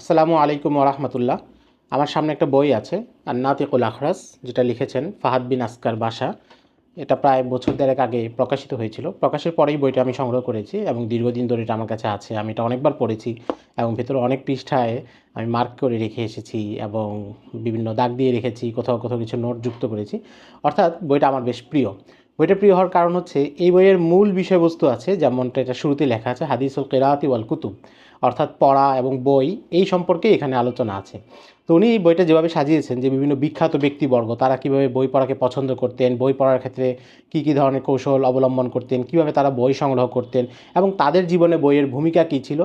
আসসালামু আলাইকুম রহমতুল্লাহ। আমার সামনে একটা বই আছে আর নাতিকুল আখরাস, যেটা লিখেছেন ফাহাদ বিন আসকার বাসা। এটা প্রায় বছর দেড়েক আগে প্রকাশিত হয়েছিল। প্রকাশের পরেই বইটা আমি সংগ্রহ করেছি এবং দীর্ঘদিন ধরে এটা আমার কাছে আছে। আমি এটা অনেকবার পড়েছি এবং ভেতরে অনেক পৃষ্ঠায় আমি মার্ক করে রেখে এসেছি এবং বিভিন্ন দাগ দিয়ে রেখেছি, কোথাও কোথাও কিছু নোট যুক্ত করেছি। অর্থাৎ বইটা আমার বেশ প্রিয়। বইটা প্রিয় হওয়ার কারণ হচ্ছে, এই বইয়ের মূল বিষয়বস্তু আছে, যেমনটা এটা শুরুতে লেখা আছে, হাদিসুল কেরাতি ওয়াল কুতুব। অর্থাৎ পড়া এবং বই, এই সম্পর্কে এখানে আলোচনা আছে। তো উনি এই বইটা যেভাবে সাজিয়েছেন যে বিভিন্ন বিখ্যাত ব্যক্তিবর্গ, তারা কীভাবে বই পড়াকে পছন্দ করতেন, বই পড়ার ক্ষেত্রে কী কী ধরনের কৌশল অবলম্বন করতেন, কীভাবে তারা বই সংগ্রহ করতেন এবং তাদের জীবনে বইয়ের ভূমিকা কী ছিল,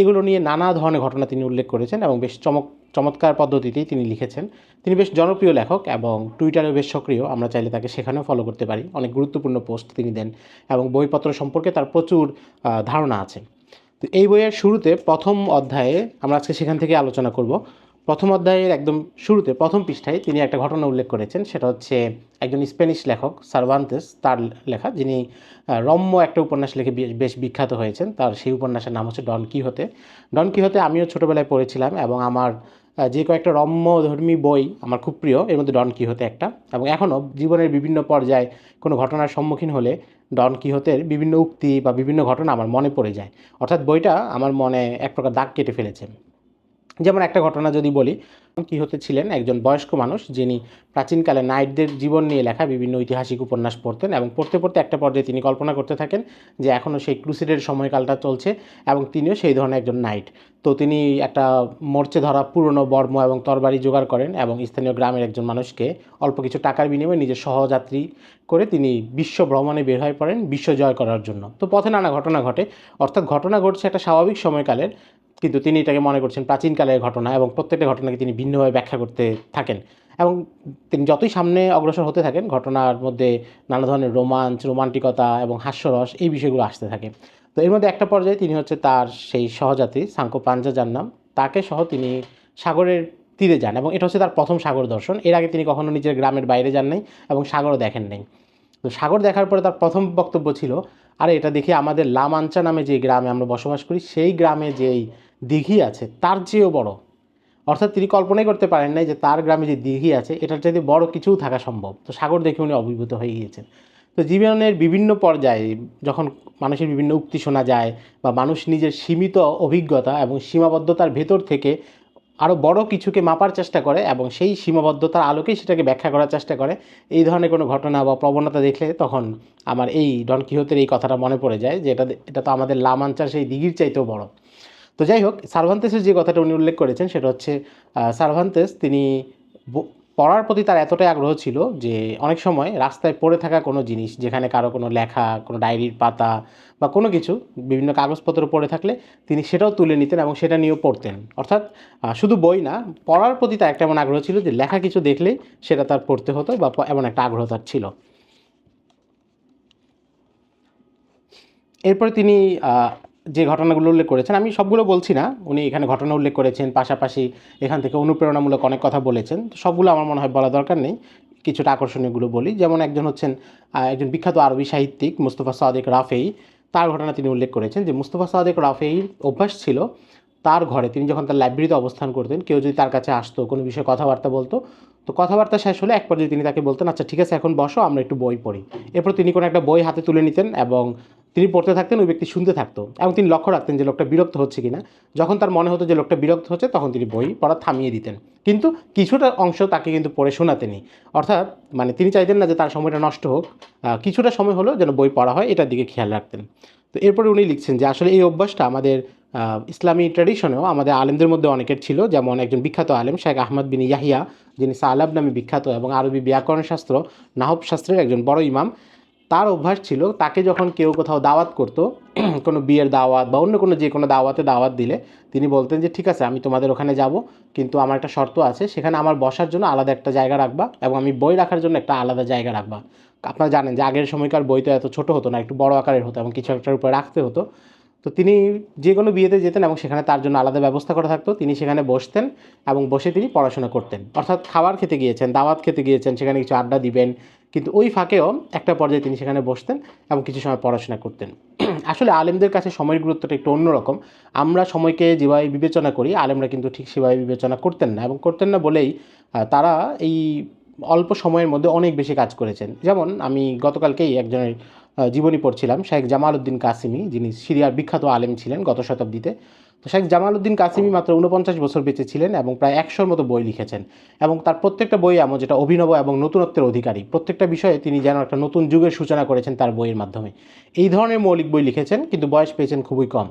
এগুলো নিয়ে নানা ধরনের ঘটনা তিনি উল্লেখ করেছেন এবং বেশ চমক, চমৎকার পদ্ধতিতেই তিনি লিখেছেন। তিনি বেশ জনপ্রিয় লেখক এবং টুইটারেও বেশ সক্রিয়, আমরা চাইলে তাকে সেখানেও ফলো করতে পারি। অনেক গুরুত্বপূর্ণ পোস্ট তিনি দেন এবং বইপত্র সম্পর্কে তার প্রচুর ধারণা আছে। তো এই বইয়ের শুরুতে প্রথম অধ্যায়ে আমরা আজকে সেখান থেকে আলোচনা করব। প্রথম অধ্যায়ের একদম শুরুতে প্রথম পৃষ্ঠায় তিনি একটা ঘটনা উল্লেখ করেছেন, সেটা হচ্ছে একজন স্প্যানিশ লেখক সার্ভান্তেস তার লেখা, যিনি রম্য একটা উপন্যাস লিখে বেশ বিখ্যাত হয়েছেন। তার সেই উপন্যাসের নাম হচ্ছে ডন কিহতে। ডন কিহতে আমিও ছোটোবেলায় পড়েছিলাম এবং আমার যে কয়েকটা রম্যধর্মী বই আমার খুব প্রিয়, এর মধ্যে ডন কিহতে একটা। এবং এখনও জীবনের বিভিন্ন পর্যায়ে কোনো ঘটনার সম্মুখীন হলে ডন কিহতের বিভিন্ন উক্তি বা বিভিন্ন ঘটনা আমার মনে পড়ে যায়। অর্থাৎ বইটা আমার মনে এক প্রকার দাগ কেটে ফেলেছে। যেমন একটা ঘটনা যদি বলি, কি হতে ছিলেন একজন বয়স্ক মানুষ যিনি প্রাচীনকালে নাইটদের জীবন নিয়ে লেখা বিভিন্ন ঐতিহাসিক উপন্যাস পড়তেন এবং পড়তে পড়তে একটা পর্যায়ে তিনি কল্পনা করতে থাকেন যে এখনও সেই ক্রুসিডের সময়কালটা চলছে এবং তিনিও সেই ধরনের একজন নাইট। তো তিনি একটা মরচে ধরা পুরনো বর্ম এবং তরবারি জোগাড় করেন এবং স্থানীয় গ্রামের একজন মানুষকে অল্প কিছু টাকার বিনিময়ে নিজের সহযাত্রী করে তিনি বিশ্ব ভ্রমণে বের হয়ে পড়েন বিশ্ব জয় করার জন্য। তো পথে নানা ঘটনা ঘটে। অর্থাৎ ঘটনা ঘটছে একটা স্বাভাবিক সময়কালের কিন্তু তিনি এটাকে মনে করছেন প্রাচীনকালের ঘটনা এবং প্রত্যেকটা ঘটনাকে তিনি ভিন্নভাবে ব্যাখ্যা করতে থাকেন। এবং তিনি যতই সামনে অগ্রসর হতে থাকেন, ঘটনার মধ্যে নানা ধরনের রোমাঞ্চ, রোমান্টিকতা এবং হাস্যরস এই বিষয়গুলো আসতে থাকে। তো এর মধ্যে একটা পর্যায়ে তিনি হচ্ছে তার সেই সহজাতি সাঙ্কো পাঞ্জা যার নাম। তাকে সহ তিনি সাগরের তীরে যান এবং এটা হচ্ছে তার প্রথম সাগর দর্শন। এর আগে তিনি কখনো নিজের গ্রামের বাইরে যান নাই এবং সাগরও দেখেন নাই। তো সাগর দেখার পরে তার প্রথম বক্তব্য ছিল, আরে, এটা দেখি আমাদের লামাঞ্চা নামে যে গ্রামে আমরা বসবাস করি, সেই গ্রামে যেই দিঘি আছে, তার চেয়েও বড়। অর্থাৎ তিনি কল্পনাই করতে পারেন নাই যে তার গ্রামে যে দিঘি আছে, এটার চাইতে বড় কিছুও থাকা সম্ভব। তো সাগর দেখে উনি অভিভূত হয়ে গিয়েছেন। তো জীবনের বিভিন্ন পর্যায়ে যখন মানুষের বিভিন্ন উক্তি শোনা যায় বা মানুষ নিজের সীমিত অভিজ্ঞতা এবং সীমাবদ্ধতার ভেতর থেকে আরও বড় কিছুকে মাপার চেষ্টা করে এবং সেই সীমাবদ্ধতার আলোকেই সেটাকে ব্যাখ্যা করার চেষ্টা করে, এই ধরনের কোনো ঘটনা বা প্রবণতা দেখলে তখন আমার এই ডন কিহতের এই কথাটা মনে পড়ে যায় যে এটা এটা তো আমাদের লামাঞ্চার সেই দিঘির চাইতেও বড়। তো যাই হোক, সার্ভান্তেসের যে কথাটা উনি উল্লেখ করেছেন সেটা হচ্ছে সার্ভান্তেস তিনি পড়ার প্রতি তার এতটাই আগ্রহ ছিল যে অনেক সময় রাস্তায় পড়ে থাকা কোনো জিনিস যেখানে কারও কোনো লেখা, কোনো ডায়েরির পাতা বা কোনো কিছু, বিভিন্ন কাগজপত্র পড়ে থাকলে তিনি সেটাও তুলে নিতেন এবং সেটা নিয়েও পড়তেন। অর্থাৎ শুধু বই না, পড়ার প্রতি তার একটা এমন আগ্রহ ছিল যে লেখা কিছু দেখলেই সেটা তার পড়তে হতো বা এমন একটা আগ্রহ তার ছিল। এরপরে তিনি যে ঘটনাগুলো উল্লেখ করেছেন, আমি সবগুলো বলছি না। উনি এখানে ঘটনা উল্লেখ করেছেন, পাশাপাশি এখান থেকে অনুপ্রেরণামূলক অনেক কথা বলেছেন। তো সবগুলো আমার মনে হয় বলা দরকার নেই। কিছুটা আকর্ষণীয়গুলো বলি। যেমন একজন হচ্ছেন একজন বিখ্যাত আরবি সাহিত্যিক মুস্তফা সাদেক রাফেই। তার ঘটনা তিনি উল্লেখ করেছেন যে, মুস্তফা সাদেক রাফেইর অভ্যাস ছিল তার ঘরে, তিনি যখন তার লাইব্রেরিতে অবস্থান করতেন, কেউ যদি তার কাছে আসতো, কোনো বিষয়ে কথাবার্তা বলতো, তো কথাবার্তা শেষ হলে এক পর্যায়ে তিনি তাকে বলতেন আচ্ছা ঠিক আছে, এখন বসো, আমরা একটু বই পড়ি। এরপর তিনি কোনো একটা বই হাতে তুলে নিতেন এবং তিনি পড়তে থাকতেন, ওই ব্যক্তি শুনতে থাকতো। এবং তিনি লক্ষ্য রাখতেন যে লোকটা বিরক্ত হচ্ছে কিনা। যখন তার মনে হতো যে লোকটা বিরক্ত হচ্ছে, তখন তিনি বই পড়া থামিয়ে দিতেন। কিন্তু কিছুটা অংশ তাকে কিন্তু পড়ে শোনাতেনি অর্থাৎ মানে তিনি চাইতেন না যে তার সময়টা নষ্ট হোক। কিছুটা সময় হলো যেন বই পড়া হয়, এটার দিকে খেয়াল রাখতেন। তো এরপরে উনি লিখছেন যে, আসলে এই অভ্যাসটা আমাদের ইসলামী ট্র্যাডিশনেও আমাদের আলেমদের মধ্যে অনেকের ছিল, যেমন একজন বিখ্যাত আলেম শেখ আহমদ বিন ইয়াহিয়া, যিনি সালাব নামে বিখ্যাত এবং আরবি ব্যাকরণ শাস্ত্র, নাহব শাস্ত্রের একজন বড় ইমাম। তার অভ্যাস ছিল, তাকে যখন কেউ কোথাও দাওয়াত করতো, কোনো বিয়ের দাওয়াত বা অন্য কোনো যে কোনো দাওয়াতে দাওয়াত দিলে, তিনি বলতেন যে, ঠিক আছে, আমি তোমাদের ওখানে যাব, কিন্তু আমার একটা শর্ত আছে, সেখানে আমার বসার জন্য আলাদা একটা জায়গা রাখবা এবং আমি বই রাখার জন্য একটা আলাদা জায়গা রাখবা। আপনারা জানেন যে আগের সময়কার বই তো এত ছোট হতো না, একটু বড় আকারের হতো এবং কিছু একটার উপরে রাখতে হতো। তো তিনি যে কোনো বিয়েতে যেতেন এবং সেখানে তার জন্য আলাদা ব্যবস্থা করা থাকতো। তিনি সেখানে বসতেন এবং বসে তিনি পড়াশোনা করতেন। অর্থাৎ খাবার খেতে গিয়েছেন, দাওয়াত খেতে গিয়েছেন, সেখানে কিছু আড্ডা দিবেন। কিন্তু ওই ফাঁকেও একটা পর্যায়ে তিনি সেখানে বসতেন এবং কিছু সময় পড়াশোনা করতেন। আসলে আলেমদের কাছে সময়ের গুরুত্বটা একটু অন্যরকম। আমরা সময়কে যেভাবে বিবেচনা করি, আলেমরা কিন্তু ঠিক সেভাবে বিবেচনা করতেন না এবং করতেন না বলেই তারা এই অল্প সময়ের মধ্যে অনেক বেশি কাজ করেছেন। যেমন আমি গতকালকেই একজনের জীবনী পড়ছিলাম, শেখ জামাল উদ্দিন কাসিমি, যিনি সিরিয়ার বিখ্যাত আলেম ছিলেন গত শতাব্দীতে। তো শেখ জামাল উদ্দিন কাসিমি মাত্র উনপঞ্চাশ বছর বেঁচে ছিলেন এবং প্রায় একশোর মতো বই লিখেছেন এবং তার প্রত্যেকটা বই এমন যেটা অভিনব এবং নতুনত্বের অধিকারী। প্রত্যেকটা বিষয়ে তিনি যেন একটা নতুন যুগের সূচনা করেছেন তার বইয়ের মাধ্যমে। এই ধরনের মৌলিক বই লিখেছেন, কিন্তু বয়স পেয়েছেন খুবই কম।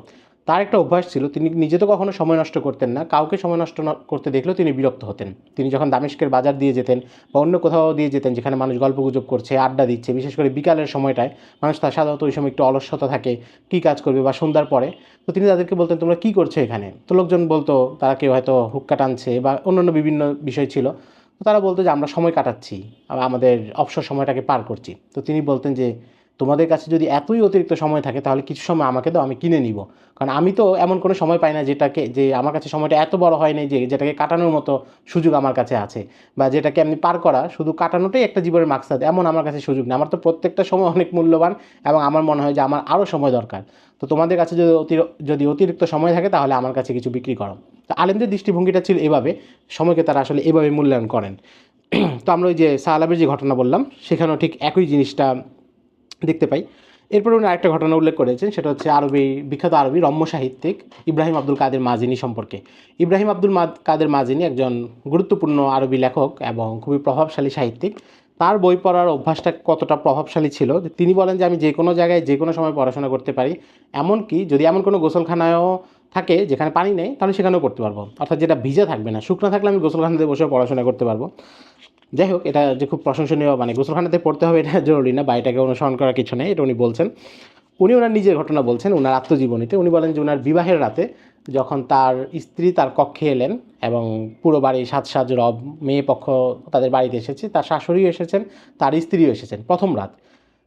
তার একটা অভ্যাস ছিল, তিনি নিজে তো কখনো সময় নষ্ট করতেন না, কাউকে সময় নষ্ট করতে দেখলেও তিনি বিরক্ত হতেন। তিনি যখন দামেস্কের বাজার দিয়ে যেতেন বা অন্য কোথাও দিয়ে যেতেন, যেখানে মানুষ গল্পগুজব করছে, আড্ডা দিচ্ছে, বিশেষ করে বিকালের সময়টায়, মানুষ তার সাধারণত ওই সময় একটু অলসতা থাকে, কী কাজ করবে বা সন্ধ্যার পরে, তো তিনি তাদেরকে বলতেন, তোমরা কী করছ এখানে? তো লোকজন বলতো, তারা কেউ হয়তো হুক্কা টানছে বা অন্যান্য বিভিন্ন বিষয় ছিল। তো তারা বলতো যে, আমরা সময় কাটাচ্ছি আমাদের অবসর সময়টাকে পার করছি। তো তিনি বলতেন যে তোমাদের কাছে যদি এতই অতিরিক্ত সময় থাকে, তাহলে কিছু সময় আমাকে দাও, আমি কিনে নিব। কারণ আমি তো এমন কোনো সময় পাই না যেটাকে, যে আমার কাছে সময়টা এত বড় হয় নাই যে যেটাকে কাটানোর মতো সুযোগ আমার কাছে আছে। বা যেটাকে আমি পার করা, শুধু কাটানোটাই একটা জীবনের মাকসাদ, এমন আমার কাছে সুযোগ নেই। আমার তো প্রত্যেকটা সময় অনেক মূল্যবান এবং আমার মনে হয় যে আমার আরও সময় দরকার। তো তোমাদের কাছে যদি অতির- যদি অতিরিক্ত সময় থাকে, তাহলে আমার কাছে কিছু বিক্রি করো। তো আলেমদের দৃষ্টিভঙ্গিটা ছিল এভাবে, সময়কে তারা আসলে এভাবে মূল্যায়ন করেন। তো আমরা ওই যে সাহালাবের যে ঘটনা বললাম, সেখানেও ঠিক একই জিনিসটা দেখতে পাই। এরপর উনি আরেকটা ঘটনা উল্লেখ করেছেন, সেটা হচ্ছে আরবি, বিখ্যাত আরবি রম্য সাহিত্যিক ইব্রাহিম আব্দুল কাদের মাজিনী সম্পর্কে। ইব্রাহিম আব্দুল কাদের মাজিনী একজন গুরুত্বপূর্ণ আরবি লেখক এবং খুবই প্রভাবশালী সাহিত্যিক। তার বই পড়ার অভ্যাসটা কতটা প্রভাবশালী ছিল তিনি বলেন যে আমি যে কোনো জায়গায় যে কোনো সময় পড়াশোনা করতে পারি। এমনকি যদি এমন কোনো গোসলখানায়ও থাকে যেখানে পানি নেই, তাহলে সেখানেও করতে পারব। অর্থাৎ যেটা ভিজে থাকবে না, শুকনো থাকলে আমি গোসলখানাতে বসে পড়াশোনা করতে পারব। যাই হোক, এটা যে খুব প্রশংসনীয় মানে গোসলখানাতে পড়তে হবে এটা জরুরি না, বা এটাকে অনুসরণ করার কিছু নেই, এটা উনি বলছেন। উনি ওনার নিজের ঘটনা বলছেন ওনার আত্মজীবনীতে। উনি বলেন যে ওনার বিবাহের রাতে যখন তার স্ত্রী তার কক্ষে এলেন এবং পুরো বাড়ি সাত সাজ রব, মেয়ে পক্ষ তাদের বাড়িতে এসেছে, তার শাশুড়িও এসেছেন, তার স্ত্রীও এসেছেন প্রথম রাত।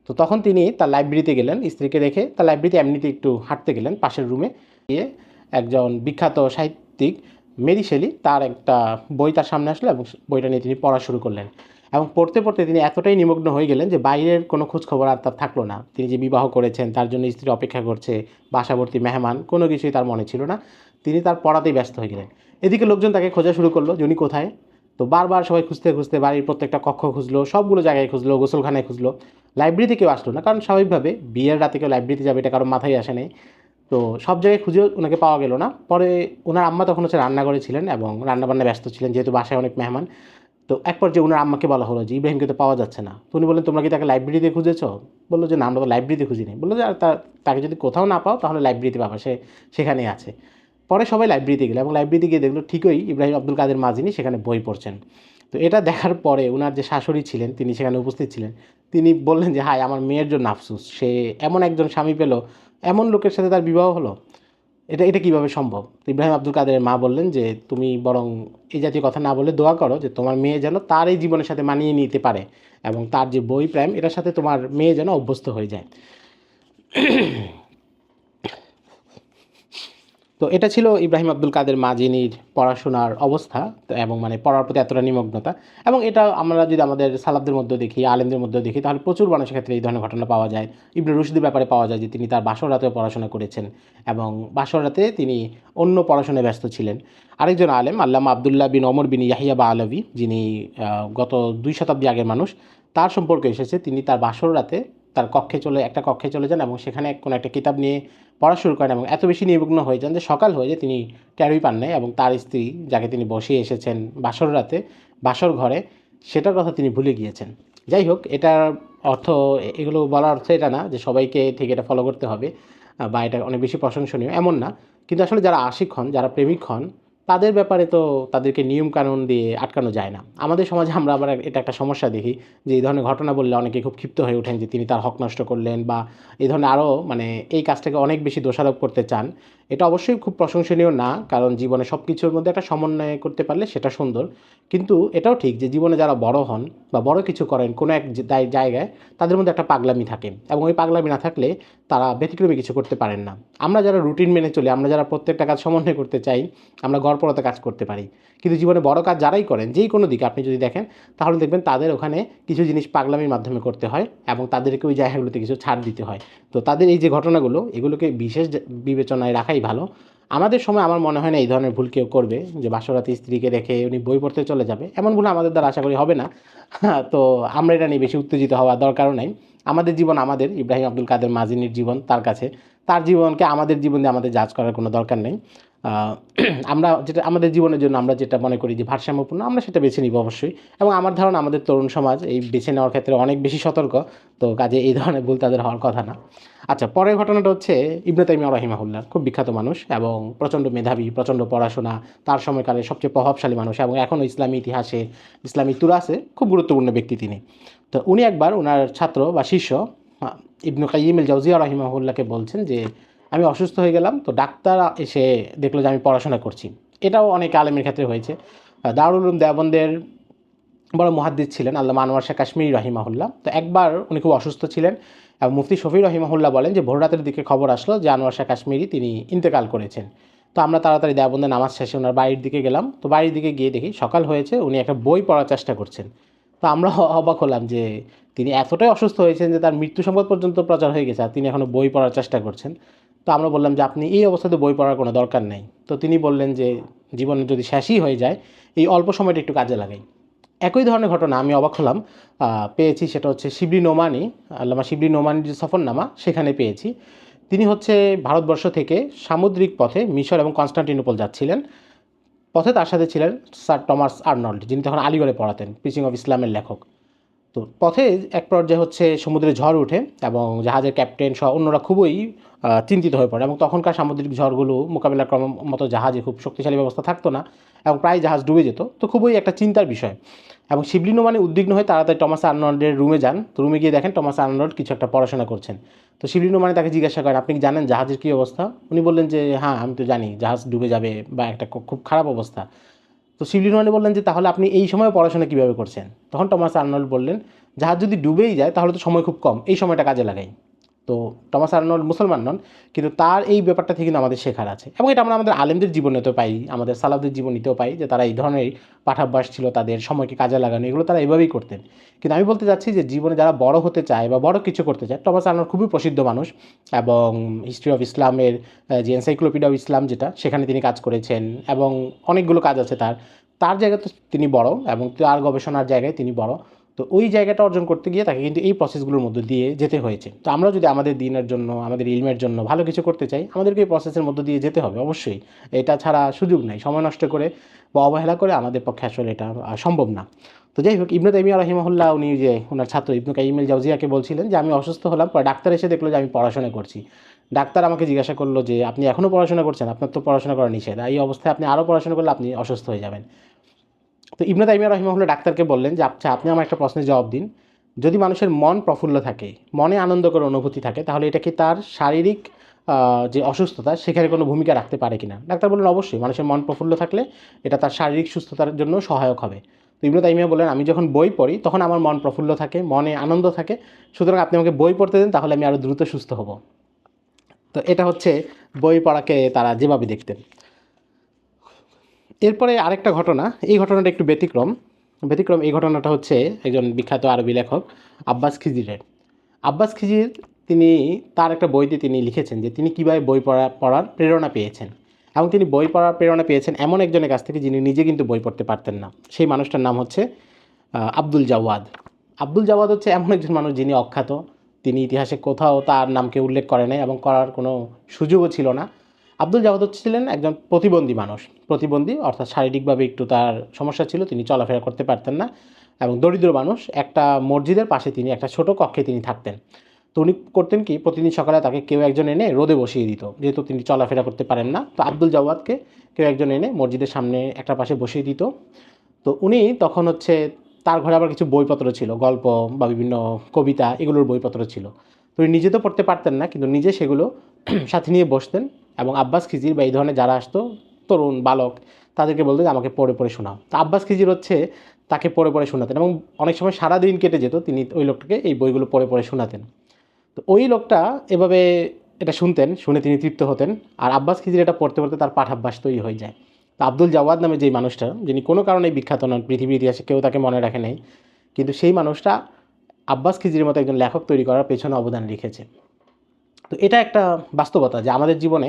তো তখন তিনি তার লাইব্রেরিতে গেলেন, স্ত্রীকে রেখে তার লাইব্রেরিতে এমনিতে একটু হাঁটতে গেলেন, পাশের রুমে গিয়ে একজন বিখ্যাত সাহিত্যিক মেরি শেলি তার একটা বই তার সামনে আসলো এবং বইটা নিয়ে তিনি পড়া শুরু করলেন। এবং পড়তে পড়তে তিনি এতটাই নিমগ্ন হয়ে গেলেন যে বাইরের কোনো খোঁজখবর আর তার থাকল না। তিনি যে বিবাহ করেছেন, তার জন্য স্ত্রী অপেক্ষা করছে, বাসাবর্তী মেহমান, কোনো কিছুই তার মনে ছিল না। তিনি তার পড়াতেই ব্যস্ত হয়ে গেলেন। এদিকে লোকজন তাকে খোঁজা শুরু করল যে উনি কোথায়? তো বারবার সবাই খুঁজতে খুঁজতে বাড়ির প্রত্যেকটা কক্ষ খুঁজলো, সবগুলো জায়গায় খুঁজলো, গোসলখানায় খুঁজলো। লাইব্রেরিতে কেউ আসলো না, কারণ স্বাভাবিকভাবে বিয়ের রাতে কেউ লাইব্রেরিতে যাবে এটা কারও মাথায় আসে নেই। তো সব জায়গায় খুঁজেও ওনাকে পাওয়া গেল না। পরে ওনার আম্মা তখন হচ্ছে রান্নাঘরে ছিলেন এবং রান্নাবান্না ব্যস্ত ছিলেন, যেহেতু বাসায় অনেক মেহমান। তো এক পর্যায়ে ওনার আম্মাকে বলা হলো যে, ইব্রাহিমকে তো পাওয়া যাচ্ছে না। তো উনি বললেন, তোমরা কি তাকে লাইব্রেরিতে খুঁজেছো? বলল যে, না, আমরা তো লাইব্রেরিতে খুঁজিনি। বলল যে, আর তাকে যদি কোথাও না পাও, তাহলে লাইব্রেরিতে পাবা। সে সেখানেই আছে। পরে সবাই লাইব্রেরিতে গেলো এবং লাইব্রেরিতে গিয়ে দেখল ঠিকই ইব্রাহিম আব্দুল কাদের মাজিনি সেখানে বই পড়ছেন। তো এটা দেখার পরে ওনার যে শাশুড়ি ছিলেন, তিনি সেখানে উপস্থিত ছিলেন। তিনি বললেন যে হাই আমার মেয়ের জন্য আফসুস। সে এমন একজন স্বামী পেল এমন লোকের সাথে তার বিবাহ হলো? এটা এটা কীভাবে সম্ভব? ইব্রাহিম আব্দুল কাদেরের মা বললেন যে, তুমি বরং এই জাতীয় কথা না বলে দোয়া করো যে, তোমার মেয়ে যেন তার এই জীবনের সাথে মানিয়ে নিতে পারে এবং তার যে বই প্রেম, এটার সাথে তোমার মেয়ে যেন অভ্যস্ত হয়ে যায়। তো এটা ছিল ইব্রাহিম আব্দুল কাদের মাজিনির পড়াশোনার অবস্থা এবং মানে পড়ার প্রতি এতটা নিমগ্নতা। এবং এটা আমরা যদি আমাদের সালাবদের মধ্যে দেখি, আলেমদের মধ্যে দেখি, তাহলে প্রচুর মানুষের ক্ষেত্রে এই ধরনের ঘটনা পাওয়া যায়। ইবনে রুশদের ব্যাপারে পাওয়া যায় যে তিনি তার বাসর রাতেও পড়াশোনা করেছেন এবং বাসর রাতে তিনি অন্য পড়াশোনায় ব্যস্ত ছিলেন। আরেকজন আলেম, আল্লামা আবদুল্লাহ বিন অমর বিন ইয়াহিয়া বা আলভি, যিনি গত দুই শতাব্দী আগের মানুষ, তার সম্পর্কে এসেছে, তিনি তার বাসর রাতে তার কক্ষে চলে, একটা কক্ষে চলে যান এবং সেখানে কোনো একটা কিতাব নিয়ে পড়া শুরু করেন এবং এত বেশি নিমগ্ন হয়ে যান যে সকাল হয়ে যায় তিনি টেরই পান নাই এবং তার স্ত্রী, যাকে তিনি বসিয়ে এসেছেন বাসর রাতে, বাসর ঘরে, সেটার কথা তিনি ভুলে গিয়েছেন। যাই হোক, এটার অর্থ, এগুলো বলার অর্থ এটা না যে সবাইকে ঠিক এটা ফলো করতে হবে, বা এটা অনেক বেশি প্রশংসনীয়, এমন না। কিন্তু আসলে যারা আশিক হন, যারা প্রেমিক হন তাদের ব্যাপারে তো তাদেরকে নিয়ম কানুন দিয়ে আটকানো যায় না। আমাদের সমাজে আমরা আবার এটা একটা সমস্যা দেখি যে এই ধরনের ঘটনা বললে অনেকে খুব ক্ষিপ্ত হয়ে ওঠেন যে তিনি তার হক নষ্ট করলেন বা এই ধরনের আরও মানে এই কাজটাকে অনেক বেশি দোষারোপ করতে চান। এটা অবশ্যই খুব প্রশংসনীয় না, কারণ জীবনে সব কিছুর মধ্যে একটা সমন্বয় করতে পারলে সেটা সুন্দর। কিন্তু এটাও ঠিক যে জীবনে যারা বড় হন বা বড় কিছু করেন কোনো এক জায়গায় তাদের মধ্যে একটা পাগলামি থাকে। এবং ওই পাগলামি না থাকলে তারা ব্যতিক্রমী কিছু করতে পারেন না। আমরা যারা রুটিন মেনে চলি, আমরা যারা প্রত্যেকটা কাজ সমন্বয় করতে চাই, আমরা ঘর তৎপরতা কাজ করতে পারি। কিন্তু জীবনে বড় কাজ যারাই করেন, যেই কোনো দিকে আপনি যদি দেখেন, তাহলে দেখবেন তাদের ওখানে কিছু জিনিস পাগলামির মাধ্যমে করতে হয় এবং তাদেরকে ওই জায়গাগুলোতে কিছু ছাড় দিতে হয়। তো তাদের এই যে ঘটনাগুলো, এগুলোকে বিশেষ বিবেচনায় রাখাই ভালো। আমাদের সময় আমার মনে হয় না এই ধরনের ভুল কেউ করবে, যে বাসরাতে স্ত্রীকে রেখে উনি বই পড়তে চলে যাবে। এমন ভুল আমাদের দ্বারা আশা করি হবে না। তো আমরা এটা নিয়ে বেশি উত্তেজিত হওয়ার দরকারও নাই। আমাদের জীবন আমাদের, ইব্রাহিম আব্দুল কাদের মাজিনীর জীবন তার কাছে। তার জীবনকে আমাদের জীবন দিয়ে আমাদের জাজ করার কোনো দরকার নেই। আমরা যেটা, আমাদের জীবনের জন্য আমরা যেটা মনে করি যে ভারসাম্যপূর্ণ, আমরা সেটা বেছে নিব অবশ্যই। এবং আমার ধারণা আমাদের তরুণ সমাজ এই বেছে নেওয়ার ক্ষেত্রে অনেক বেশি সতর্ক, তো কাজে এই ধরনের ভুল তাদের হওয়ার কথা না। আচ্ছা পরের ঘটনাটা হচ্ছে ইবনে তাইমিয়া খুব বিখ্যাত মানুষ এবং প্রচণ্ড মেধাবী, প্রচণ্ড পড়াশোনা, তার সময়কালে সবচেয়ে প্রভাবশালী মানুষ এবং এখনও ইসলামী ইতিহাসে ইসলামী তুরাসে খুব গুরুত্বপূর্ণ ব্যক্তি তিনি। তো উনি একবার ওনার ছাত্র বা শিষ্য ইবনু কাইম জাউজিয়া রহিমাহুল্লাহকে বলছেন যে আমি অসুস্থ হয়ে গেলাম, তো ডাক্তার এসে দেখল যে আমি পড়াশোনা করছি। এটাও অনেক আলেমের ক্ষেত্রে হয়েছে। দারুল উলুম দেওবন্দের বড় মহাদ্দিস ছিলেন আল্লাহ আনোয়ার শাহ কাশ্মীরি রহিমাহুল্লাহ। তো একবার উনি খুব অসুস্থ ছিলেন এবং মুফতি শফি রহিমাহুল্লাহ বলেন যে ভোর রাতের দিকে খবর আসলো যে আনোয়ার শাহ কাশ্মীরি তিনি ইন্তেকাল করেছেন। তো আমরা তাড়াতাড়ি দেওবন্দে নামাজ শেষে ওনার বাড়ির দিকে গেলাম। তো বাড়ির দিকে গিয়ে দেখি সকাল হয়েছে, উনি একটা বই পড়ার চেষ্টা করছেন। তো আমরা অবাক হলাম যে তিনি এতটাই অসুস্থ হয়েছেন যে তার মৃত্যু সংবাদ পর্যন্ত প্রচার হয়ে গেছে, আর তিনি এখনও বই পড়ার চেষ্টা করছেন। তো আমরা বললাম যে আপনি এই অবস্থাতে বই পড়ার কোনো দরকার নেই। তো তিনি বললেন যে জীবনে যদি শেষই হয়ে যায়, এই অল্প সময়টা একটু কাজে লাগাই। একই ধরনের ঘটনা আমি অবাক হলাম পেয়েছি সেটা হচ্ছে শিবলি নোমানি, আল্লামা শিবলি নোমানির যে সফরনামা সেখানে পেয়েছি। তিনি হচ্ছে ভারতবর্ষ থেকে সামুদ্রিক পথে মিশর এবং কনস্টান্টিনোপল যাচ্ছিলেন। পথে তার সাথে ছিলেন স্যার টমাস আর্নল্ড, যিনি তখন আলিগড়ে পড়াতেন প্রিচিং অফ ইসলামের লেখক। তো পথে এক পর্যায়ে হচ্ছে সমুদ্রে ঝড় ওঠে এবং জাহাজের ক্যাপ্টেন সহ অন্যরা খুবই চিন্তিত হয়ে পড়ে। এবং তখনকার সামুদ্রিক ঝড়গুলো মোকাবিলা করার মতো জাহাজে খুব শক্তিশালী ব্যবস্থা থাকতো না এবং প্রায় জাহাজ ডুবে যেত। তো খুবই একটা চিন্তার বিষয়। এবং শিবলিনো মানে উদ্বিগ্ন হয়ে তাড়াতাড়ি টমাস আর্নল্ডের রুমে যান। তো রুমে গিয়ে দেখেন টমাস আর্নল্ড কিছু একটা পড়াশোনা করছেন। তো শিবলিনো মানে তাকে জিজ্ঞাসা করেন, আপনি জানেন জাহাজের কী অবস্থা? উনি বললেন যে হ্যাঁ আমি তো জানি, জাহাজ ডুবে যাবে বা একটা খুব- খারাপ অবস্থা। তো শিবলি নোমানি বললেন যে, তাহলে আপনি এই সময় পড়াশোনা কীভাবে করছেন? তখন টমাস আর্নল্ড বললেন, জাহাজ যদি ডুবেই যায়, তাহলে তো সময় খুব কম, এই সময়টা কাজে লাগাই। তো টমাস আর্নল্ড মুসলমান নন, কিন্তু তার এই ব্যাপারটা থেকে কিন্তু আমাদের শেখার আছে। এবং এটা আমরা আমাদের আলেমদের জীবনেতেও পাই, আমাদের সালাফদের জীবনীতেও পাই, যে তারা এই ধরনের পাঠাভ্যাস ছিল, তাদের সময়কে কাজে লাগানো, এগুলো তারা এভাবেই করতেন। কিন্তু আমি বলতে চাচ্ছি যে জীবনে যারা বড় হতে চায় বা বড় কিছু করতে চায় টমাস আর্নল্ড খুবই প্রসিদ্ধ মানুষ এবং হিস্ট্রি অফ ইসলামের যে এনসাইক্লোপিডিয়া অফ ইসলাম যেটা, সেখানে তিনি কাজ করেছেন এবং অনেকগুলো কাজ আছে তার। তার জায়গাতে তিনি বড় এবং তার গবেষণার জায়গায় তিনি বড়। তো ওই জায়গাটা অর্জন করতে গিয়ে তাকে কিন্তু এই প্রসেসগুলোর মধ্য দিয়ে যেতে হয়েছে। তো আমরা যদি আমাদের দিনের জন্য, আমাদের ইলমের জন্য ভালো কিছু করতে চাই, আমাদেরকে এই প্রসেসের মধ্য দিয়ে যেতে হবে অবশ্যই। এটা ছাড়া সুযোগ নাই। সময় নষ্ট করে বা অবহেলা করে আমাদের পক্ষে আসলে এটা সম্ভব না। তো যাই হোক, ইবনু তাইমিয়া রহিমহুল্লাহ উনি যে ওনার ছাত্র ইবনু কাইমিল জাউজিয়াকে বলছিলেন যে, আমি অসুস্থ হলাম। পরে ডাক্তার এসে দেখল যে, আমি পড়াশোনা করছি। ডাক্তার আমাকে জিজ্ঞাসা করল যে, আপনি এখনও পড়াশোনা করছেন? আপনার তো পড়াশোনা করা নিষেধ। এই অবস্থায় আপনি আরও পড়াশোনা করলে আপনি অসুস্থ হয়ে যাবেন। তো ইবনে তাইমিয়া রহিমহুল্লাহ ডাক্তারকে বললেন যে আচ্ছা আপনি আমার একটা প্রশ্নের জবাব দিন। যদি মানুষের মন প্রফুল্ল থাকে, মনে আনন্দকর অনুভূতি থাকে, তাহলে এটা কি তার শারীরিক যে অসুস্থতা, সেখানে কোনো ভূমিকা রাখতে পারে কিনা? ডাক্তার বললেন, অবশ্যই, মানুষের মন প্রফুল্ল থাকলে এটা তার শারীরিক সুস্থতার জন্য সহায়ক হবে। তো ইবনে তাইমিয়া বললেন, আমি যখন বই পড়ি, তখন আমার মন প্রফুল্ল থাকে, মনে আনন্দ থাকে। সুতরাং আপনি আমাকে বই পড়তে দেন, তাহলে আমি আরও দ্রুত সুস্থ হব। তো এটা হচ্ছে বই পড়াকে তারা যেভাবে দেখতেন। এরপরে আরেকটা ঘটনা, এই ঘটনাটা একটু ব্যতিক্রম। ব্যতিক্রম এই ঘটনাটা হচ্ছে একজন বিখ্যাত আরবি লেখক আব্বাস খিজিরের। আব্বাস খিজির, তিনি, তার একটা বইতে তিনি লিখেছেন যে তিনি কীভাবে বই পড়া, পড়ার প্রেরণা পেয়েছেন। এবং তিনি বই পড়ার প্রেরণা পেয়েছেন এমন একজনের কাছ থেকে যিনি নিজে কিন্তু বই পড়তে পারতেন না। সেই মানুষটার নাম হচ্ছে আব্দুল জাওয়াদ। আব্দুল জাওয়াদ হচ্ছে এমন একজন মানুষ যিনি অখ্যাত। তিনি ইতিহাসে কোথাও তার নামকে উল্লেখ করে নাই এবং করার কোনো সুযোগও ছিল না। আব্দুল জাওয়াদ ছিলেন একজন প্রতিবন্ধী মানুষ। প্রতিবন্ধী, অর্থাৎ শারীরিকভাবে একটু তার সমস্যা ছিল, তিনি চলাফেরা করতে পারতেন না এবং দরিদ্র মানুষ। একটা মসজিদের পাশে তিনি, একটা ছোট কক্ষে তিনি থাকতেন। তো উনি করতেন কি, প্রতিদিন সকালে তাকে কেউ একজন এনে রোদে বসিয়ে দিত। যেহেতু তিনি চলাফেরা করতে পারেন না, তো আব্দুল জাওয়াদকে কেউ একজন এনে মসজিদের সামনে একটা পাশে বসিয়ে দিত। তো উনি তখন হচ্ছে, তার ঘরে আবার কিছু বইপত্র ছিল, গল্প বা বিভিন্ন কবিতা, এগুলোর বইপত্র ছিল। তো উনি নিজে তো পড়তে পারতেন না, কিন্তু নিজে সেগুলো সাথে নিয়ে বসতেন। এবং আব্বাস খিজির বা এই ধরনের যারা আসতো, তরুণ, বালক, তাদেরকে বলতো যে, আমাকে পড়ে পড়ে শোনাও। তো আব্বাস খিজির হচ্ছে, তাকে পড়ে পড়ে শোনাতেন এবং অনেক সময় সারা দিন কেটে যেত, তিনি ওই লোকটাকে এই বইগুলো পড়ে পড়ে শোনাতেন। তো ওই লোকটা এভাবে এটা শুনতেন, শুনে তিনি তৃপ্ত হতেন। আর আব্বাস খিজির এটা পড়তে পড়তে তার পাঠ পাঠাভ্যাস তৈরি হয়ে যায়। তো আব্দুল জাওয়াদ নামে যেই মানুষটা, যিনি কোনো কারণেই বিখ্যাত নন, পৃথিবীর ইতিহাসে কেউ তাকে মনে রাখে নাই, কিন্তু সেই মানুষটা আব্বাস খিজির মতো একজন লেখক তৈরি করার পেছনে অবদান রেখেছে। তো এটা একটা বাস্তবতা যে আমাদের জীবনে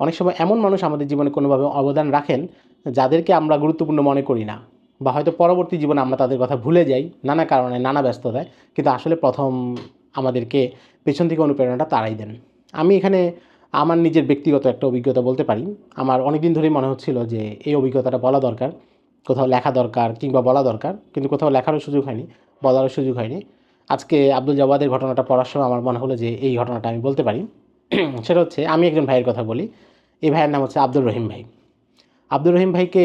অনেক সময় এমন মানুষ আমাদের জীবনে কোনোভাবে অবদান রাখেন যাদেরকে আমরা গুরুত্বপূর্ণ মনে করি না বা হয়তো পরবর্তী জীবনে আমরা তাদের কথা ভুলে যাই, নানা কারণে, নানা ব্যস্ততায়, কিন্তু আসলে প্রথম আমাদেরকে পেছন থেকে অনুপ্রেরণাটা তারাই দেন। আমি এখানে আমার নিজের ব্যক্তিগত একটা অভিজ্ঞতা বলতে পারি। আমার অনেক দিন ধরেই মনে হচ্ছিল যে এই অভিজ্ঞতাটা বলা দরকার, কোথাও লেখা দরকার কিংবা বলা দরকার, কিন্তু কোথাও লেখারও সুযোগ হয়নি, বলারও সুযোগ হয়নি। আজকে আব্দুল জওয়াদের ঘটনাটা পড়ার সময় আমার মনে হলো যে এই ঘটনাটা আমি বলতে পারি। সেটা হচ্ছে, আমি একজন ভাইয়ের কথা বলি। এই ভাইয়ের নাম হচ্ছে আব্দুর রহিম ভাই। আব্দুর রহিম ভাইকে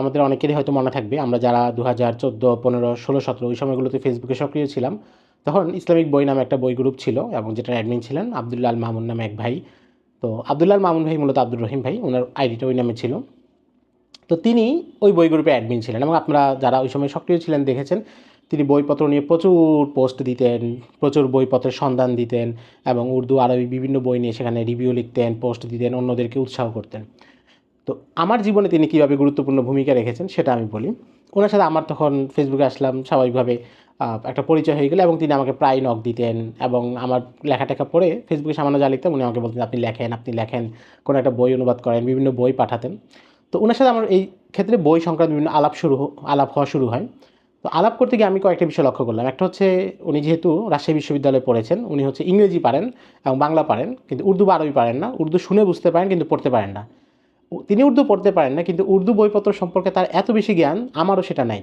আমাদের অনেকেরই হয়তো মনে থাকবে, আমরা যারা দু হাজার চোদ্দ, পনেরো, ষোলো, সতেরো ওই সময়গুলোতে ফেসবুকে সক্রিয় ছিলাম, তখন ইসলামিক বই নামে একটা বই গ্রুপ ছিল এবং যেটার অ্যাডমিন ছিলেন আবদুল্লাল মামুন নামে এক ভাই। তো আবদুল্লাল মামুন ভাই মূলত আব্দুর রহিম ভাই, ওনার আইডিটা ওই নামে ছিল। তো তিনি ওই বই গ্রুপে অ্যাডমিন ছিলেন এবং আপনারা যারা ওই সময় সক্রিয় ছিলেন দেখেছেন তিনি বইপত্র নিয়ে প্রচুর পোস্ট দিতেন, প্রচুর বইপত্রের সন্ধান দিতেন এবং উর্দু, আরবি বিভিন্ন বই নিয়ে সেখানে রিভিউ লিখতেন পোস্ট দিতেন, অন্যদেরকে উৎসাহ করতেন। তো আমার জীবনে তিনি কীভাবে গুরুত্বপূর্ণ ভূমিকা রেখেছেন সেটা আমি বলি। ওনার সাথে আমার তখন ফেসবুকে আসলাম, স্বাভাবিকভাবে একটা পরিচয় হয়ে গেলো এবং তিনি আমাকে প্রায় নক দিতেন এবং আমার লেখা টেখা পড়ে ফেসবুকে সামান্য যা লিখতাম উনি আমাকে বলতেন, আপনি লেখেন আপনি লেখেন, কোনো একটা বই অনুবাদ করেন, বিভিন্ন বই পাঠাতেন। তো ওনার সাথে আমার এই ক্ষেত্রে বই সংক্রান্ত বিভিন্ন আলাপ শুরু আলাপ হওয়া শুরু হয়। তো আলাপ করতে গিয়ে আমি কয়েকটা বিষয় লক্ষ্য করলাম। একটা হচ্ছে উনি যেহেতু রাজশাহী বিশ্ববিদ্যালয়ে পড়েছেন, উনি হচ্ছে ইংরেজি পারেন এবং বাংলা পারেন, কিন্তু উর্দু বা আরবি পারেন না। উর্দু শুনে বুঝতে পারেন, কিন্তু পড়তে পারেন না। তিনি উর্দু পড়তে পারেন না, কিন্তু উর্দু বইপত্র সম্পর্কে তার এত বেশি জ্ঞান, আমারও সেটা নাই।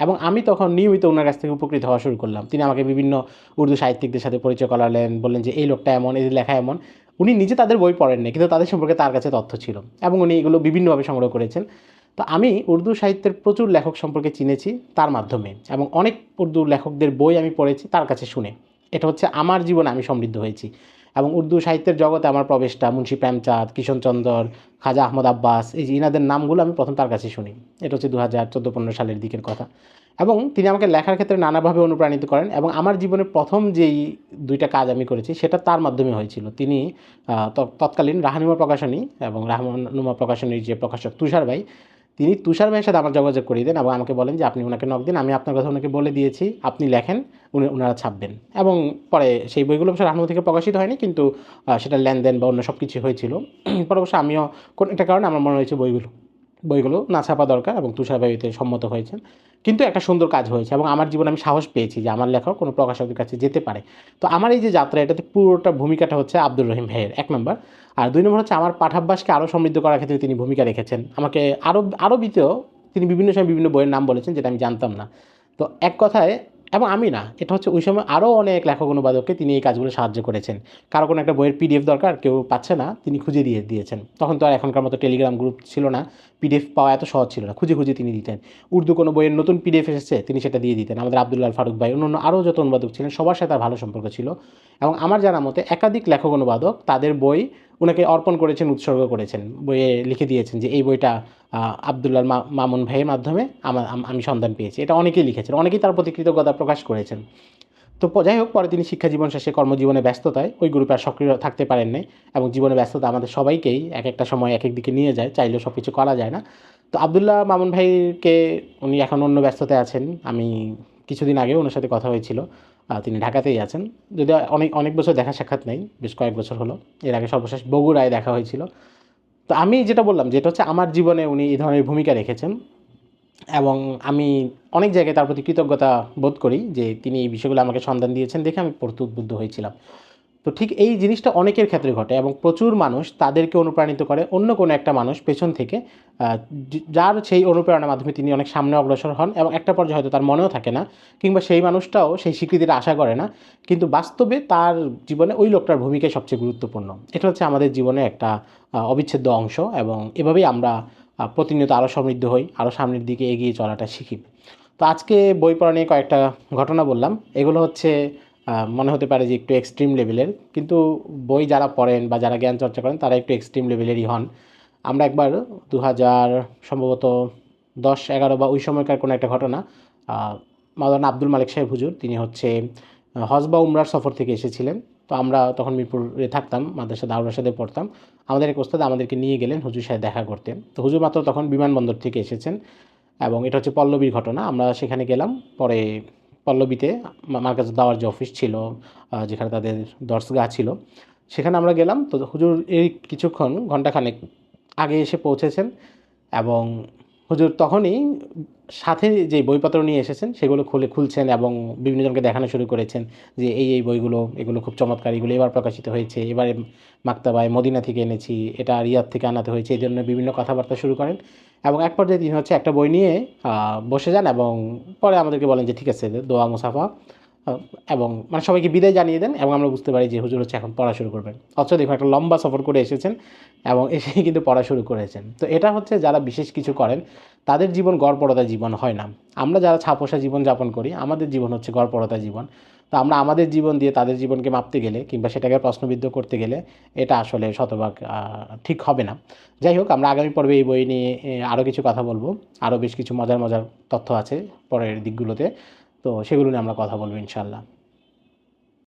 এবং আমি তখন নিয়মিত ওনার কাছ থেকে উপকৃত হওয়া শুরু করলাম। তিনি আমাকে বিভিন্ন উর্দু সাহিত্যিকদের সাথে পরিচয় করালেন, বললেন যে, এই লোকটা এমন এই লেখা এমন। উনি নিজে তাদের বই পড়েননি, কিন্তু তাদের সম্পর্কে তার কাছে তথ্য ছিল। এবং উনি এগুলো বিভিন্নভাবে সংগ্রহ করেছেন। তো আমি উর্দু সাহিত্যের প্রচুর লেখক সম্পর্কে চিনেছি তার মাধ্যমে এবং অনেক উর্দু লেখকদের বই আমি পড়েছি তার কাছে শুনে। এটা হচ্ছে আমার জীবনে আমি সমৃদ্ধ হয়েছি এবং উর্দু সাহিত্যের জগতে আমার প্রবেশটা মুন্সী প্রেমচাঁদ কিষণচন্দর খাজা আহমদ আব্বাস, এই যে ইনাদের নামগুলো আমি প্রথম তার কাছে শুনি। এটা হচ্ছে দু হাজার চোদ্দ পনেরো সালের দিকের কথা। এবং তিনি আমাকে লেখার ক্ষেত্রে নানাভাবে অনুপ্রাণিত করেন এবং আমার জীবনের প্রথম যেই দুইটা কাজ আমি করেছি সেটা তার মাধ্যমে হয়েছিল। তিনি তৎকালীন রাহানুমা প্রকাশনী এবং রাহানুমা প্রকাশনীর যে প্রকাশক তুষার ভাই তিনি তুষার ভাইয়ের সাথে আমার যোগাযোগ করিয়ে দেন এবং আমাকে বলেন যে, আপনি ওনাকে নক দিন, আমি আপনার কথা ওনাকে বলে দিয়েছি, আপনি লেখেন, উনি ওনারা ছাপবেন। এবং পরে সেই বইগুলো অবশ্য রাহানুমা থেকে প্রকাশিত হয়নি, কিন্তু সেটা লেনদেন বা অন্য সব কিছু হয়েছিল। পরে অবশ্য আমিও কোন, একটা কারণে আমার মনে হয়েছে বইগুলো। বইগুলো না ছাপা দরকার এবং তুষার সম্মত হয়েছেন। কিন্তু একটা সুন্দর কাজ হয়েছে এবং আমার জীবনে আমি সাহস পেয়েছি যে আমার লেখা কোনো প্রকাশকের কাছে যেতে পারে। তো আমার এই যে যাত্রা, এটাতে পুরোটা ভূমিকাটা হচ্ছে আব্দুর রহিম ভাইয়ের, এক নম্বর। আর দুই নম্বর হচ্ছে আমার পাঠাভ্যাসকে আরও সমৃদ্ধ করার ক্ষেত্রে তিনি ভূমিকা রেখেছেন। আমাকে আরও আরবিতেও তিনি বিভিন্ন সময় বিভিন্ন বইয়ের নাম বলেছেন যেটা আমি জানতাম না। তো এক কথায় এবং আমি না, এটা হচ্ছে ওই সময় আরও অনেক লেখক অনুবাদককে তিনি এই কাজগুলো সাহায্য করেছেন। কারও কোনো একটা বইয়ের পিডিএফ দরকার, কেউ পাচ্ছে না, তিনি খুঁজে দিয়ে দিয়েছেন। তখন তো আর এখনকার মতো টেলিগ্রাম গ্রুপ ছিল না পিডিএফ পাওয়া এত সহজ ছিল না, খুঁজে খুঁজে তিনি দিতেন। উর্দু কোনো বইয়ের নতুন পিডিএফ এসেছে, তিনি সেটা দিয়ে দিতেন। আমাদের আবদুল্লাহ ফারুক ভাই অন্য আরও যত অনুবাদক ছিলেন, সবার সাথে তার ভালো সম্পর্ক ছিল। এবং আমার জানা মতে, একাধিক লেখক অনুবাদক তাদের বই ওনাকে অর্পণ করেছেন, উৎসর্গ করেছেন। বইয়ে লিখে দিয়েছেন যে, এই বইটা আবদুল্লাহ মামুন ভাইয়ের মাধ্যমে আমি সন্ধান পেয়েছি। এটা অনেকেই লিখেছেন, অনেকেই তার প্রতি কৃতজ্ঞতা প্রকাশ করেছেন। তো যাই হোক, পরে তিনি শিক্ষা জীবন শেষে কর্মজীবনে ব্যস্ততায়, ওই গ্রুপে আর সক্রিয় থাকতে পারেন নাই এবং জীবনে ব্যস্ততা আমাদের সবাইকেই এক একটা সময় এক এক দিকে নিয়ে যায়, চাইলেও সব কিছু করা যায় না। তো আবদুল্লাহ মামুন ভাইকে উনি এখন অন্য ব্যস্ততায় আছেন। আমি কিছুদিন আগে ওনার সাথে কথা হয়েছিল। তিনি ঢাকাতেই আছেন। যদি অনেক অনেক বছর দেখা সাক্ষাৎ নেই, বেশ কয়েক বছর হলো। এর আগে সর্বশেষ বগুড়ায় দেখা হয়েছিল। তো আমি যেটা বললাম যেটা হচ্ছে আমার জীবনে উনি এই ধরনের ভূমিকা রেখেছেন। এবং আমি অনেক জায়গায় তার প্রতি কৃতজ্ঞতা বোধ করি যে তিনি এই বিষয়গুলো আমাকে সন্ধান দিয়েছেন, দেখে আমি প্রত্যুদ্বুদ্ধ হয়েছিলাম। তো ঠিক এই জিনিসটা অনেকের ক্ষেত্রে ঘটে এবং প্রচুর মানুষ তাদেরকে অনুপ্রাণিত করে অন্য কোনো একটা মানুষ পেছন থেকে যার সেই অনুপ্রেরণার মাধ্যমে তিনি অনেক সামনে অগ্রসর হন এবং একটা পর্যায়ে হয়তো তার মনেও থাকে না কিংবা সেই মানুষটাও সেই স্বীকৃতিটা আশা করে না। কিন্তু বাস্তবে তার জীবনে ওই লোকটার ভূমিকাই সবচেয়ে গুরুত্বপূর্ণ। এটা হচ্ছে আমাদের জীবনে একটা অবিচ্ছেদ্য অংশ এবং এভাবেই আমরা প্রতিনিয়ত আরও সমৃদ্ধ হই আরও সামনের দিকে এগিয়ে চলাটা শিখি। তো আজকে বই পড়া নিয়ে কয়েকটা ঘটনা বললাম। এগুলো হচ্ছে মনে হতে পারে যে একটু এক্সট্রিম লেভেলের কিন্তু বই যারা পড়েন বা যারা জ্ঞান চর্চা করেন, তারা একটু এক্সট্রিম লেভেলেরই হন। আমরা একবার দু হাজার সম্ভবত দশ, এগারো বা ওই সময়কার কোনো একটা ঘটনা মাওলানা আব্দুল মালিক সাহেব হুজুর, তিনি হচ্ছে হজ বা উমরার সফর থেকে এসেছিলেন। তো আমরা তখন মিরপুরে থাকতাম, মাদ্রাসা দারুল সাথে পড়তাম। আমাদের এক ওস্তাদ আমাদেরকে নিয়ে গেলেন হুজুর সাহেব দেখা করতে। তো হুজুর মাত্র তখন বিমানবন্দর থেকে এসেছেন এবং এটা হচ্ছে পল্লবীর ঘটনা। আমরা সেখানে গেলাম, পরে পল্লবীতে মার কাছে দাওয়ার যে অফিস ছিল যেখানে তাদের দর্শগা ছিল, সেখানে আমরা গেলাম। তো হুজুর এই কিছুক্ষণ ঘন্টাখানেক আগে এসে পৌঁছেছেন এবং হুজুর তখনই সাথে যে বইপত্র নিয়ে এসেছেন সেগুলো খুলে খুলছেন এবং বিভিন্ন জনকে দেখানো শুরু করেছেন যে এই এই বইগুলো, এগুলো খুব চমৎকার, এগুলো এবার প্রকাশিত হয়েছে, এবারে মাক্তাবায় মদিনা থেকে এনেছি, এটা রিয়াদ থেকে আনাতে হয়েছে, এই জন্য বিভিন্ন কথাবার্তা শুরু করেন এবং এক পর্যায়ে তিনি হচ্ছে একটা বই নিয়ে বসে যান এবং পরে আমাদেরকে বলেন যে ঠিক আছে, দোয়া মুসাফা। এবং মানে সবাইকে বিদায় জানিয়ে দেন এবং আমরা বুঝতে পারি যে হুজুর হচ্ছে এখন পড়া শুরু করবেন। অথচ দেখুন, একটা লম্বা সফর করে এসেছেন এবং এসেই কিন্তু পড়া শুরু করেছেন। তো এটা হচ্ছে যারা বিশেষ কিছু করেন, তাদের জীবন গড়পড়তা জীবন হয় না। আমরা যারা ছাপোষা জীবন যাপন করি, আমাদের জীবন হচ্ছে গড়পড়তা জীবন। তো আমরা আমাদের জীবন দিয়ে তাদের জীবনকে মাপতে গেলে কিংবা সেটাকে প্রশ্নবিদ্ধ করতে গেলে এটা আসলে শতভাগ ঠিক হবে না। যাই হোক, আমরা আগামী পর্বে এই বই নিয়ে আরও কিছু কথা বলব। আরও বেশ কিছু মজার মজার তথ্য আছে পরের দিকগুলোতে। তো সেগুলো নিয়ে আমরা কথা বলব ইনশাল্লাহ